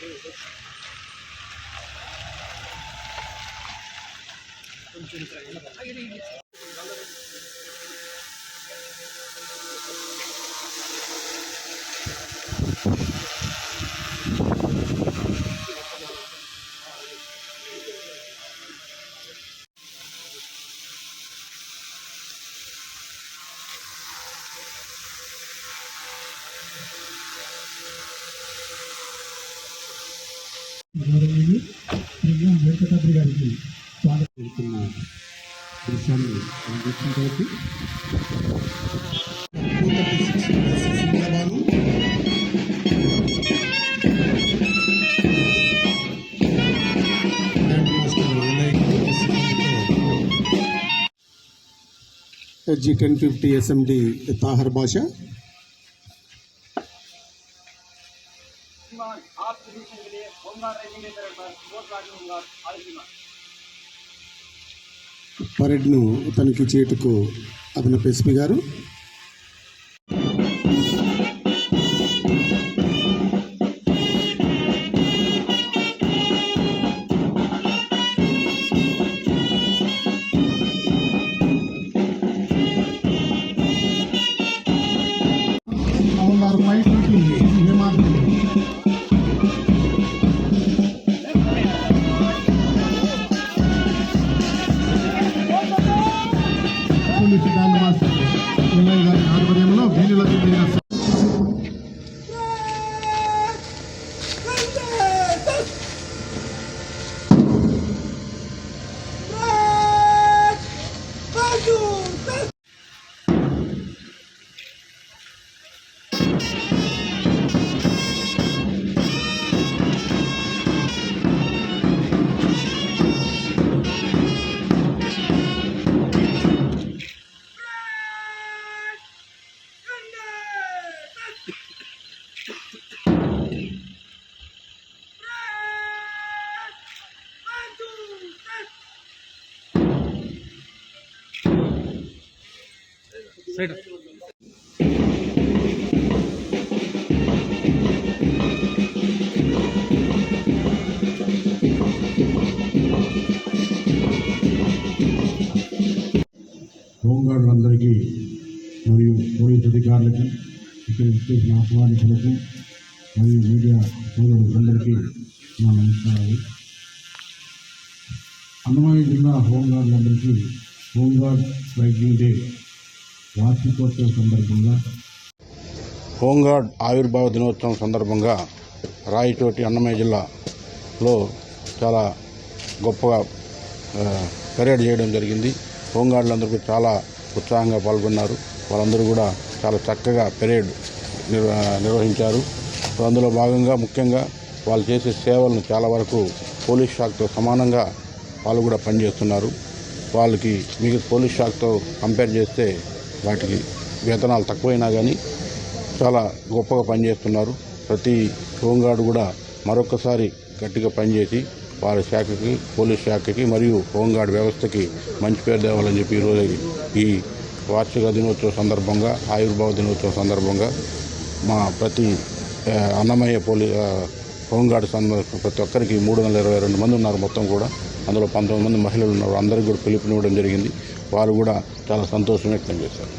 Ayun, ayun. గౌరవనీయులు శ్రీ వెంకటాద్రి గారికి స్వాగతం ఇస్తున్న దృశ్యాన్ని మనం చూసినట్లయితే G ten fifty SMD Taher Basha आप పరెడ్ను తనిఖీ చేయుటకు అభిన ఎస్పీ గారు హోంగార్డులందరికీ మరియు పోలీస్ అధికారులకి ఇక్కడ విచ్చేసిన ఆహ్వానితులకు మరియు మీడియా సోదరులందరికీ నా నమస్కారాలు. అన్నమయ్య జిల్లా హోంగార్డులందరికీ హోంగార్డ్ రైజింగ్ డే వార్షికోత్సవ సందర్భంగా హోంగార్డ్ ఆవిర్భావ దినోత్సవం సందర్భంగా రాయచోటి అన్నమయ్య జిల్లాలో చాలా గొప్పగా ఆ, పెరేడ్ చేయడం జరిగింది. హోంగార్డులందరూ కూడా చాలా ఉత్సాహంగా పాల్గొన్నారు. వాళ్ళందరూ కూడా చాలా చక్కగా పెరేడ్ నిర్వహించారు. అందులో భాగంగా ముఖ్యంగా వాళ్ళు చేసే సేవలను చాలా వరకు పోలీస్ శాఖతో సమానంగా వాళ్ళు కూడా పనిచేస్తున్నారు. వాళ్ళకి మిగతా పోలీస్ శాఖతో కంపేర్ చేస్తే వాటికి వేతనాలు తక్కువైనా కానీ చాలా గొప్పగా పనిచేస్తున్నారు. ప్రతి హోంగార్డు కూడా మరొకసారి గట్టిగా పనిచేసి వారి శాఖకి పోలీస్ శాఖకి మరియు హోంగార్డ్ వ్యవస్థకి మంచి పేరు తేవాలని చెప్పి ఈరోజు ఈ వార్షిక దినోత్సవ సందర్భంగా ఆయుర్భావ దినోత్సవం సందర్భంగా మా ప్రతి అన్నమయ్య పోలీ హోంగార్డ్ ప్రతి ఒక్కరికి మూడు వందల ఇరవై రెండు మంది ఉన్నారు మొత్తం కూడా. అందులో పంతొమ్మిది మంది మహిళలు ఉన్నారు. అందరికీ కూడా పిలుపునివ్వడం జరిగింది. వారు కూడా చాలా సంతోషం వ్యక్తం చేశారు.